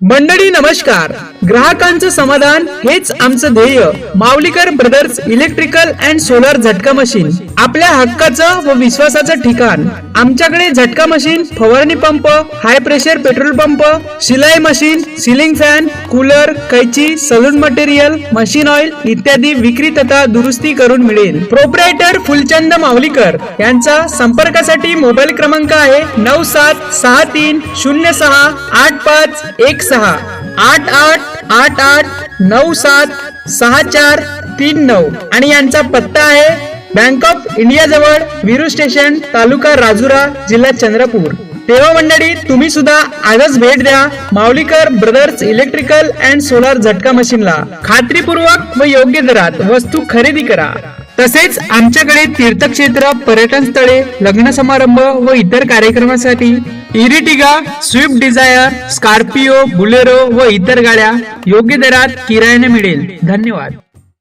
मंडळी नमस्कार. ग्राहकांचं समाधान हेच आमचं ध्येय. Maulikar brothers electrical and solar झटका मशीन. आपल्या हक्काचं व विश्वासाचं ठिकाण. आमच्याकडे झटका मशीन फवारणी pump high pressure petrol pump शिलाई मशीन सिलिंग फॅन कूलर कैची सलून मटेरियल मशीन ऑइल इत्यादी विक्री तथा दुरुस्ती करून मिळेल. प्रोपरायटर फुलचंद माऊलीकर यांचा संपर्कासाठी मोबाईल क्रमांक आहे नऊ सात सहा तीन शून्य सहा आठ पाच एक सहा. आठ आठ आठ आठ नऊ सात सहा चार तीन नऊ. आणि यांचा पत्ता आहे बँक ऑफ इंडिया जवळ विरू स्टेशन तालुका राजुरा जिल्हा चंद्रपूर. तेव्हा मंडळी तुम्ही सुद्धा आजच भेट द्या Maulikar brothers electrical and solar झटका मशीनला. खात्रीपूर्वक व योग्य दरात वस्तू खरेदी करा. तसेच आमच्याकडे तीर्थक्षेत्र पर्यटन स्थळे लग्न समारंभ व इतर कार्यक्रमासाठी Ertiga Swift Dzire Scorpio Bolero व इतर गाड्या योग्य दरात किरायाने मिळेल. धन्यवाद.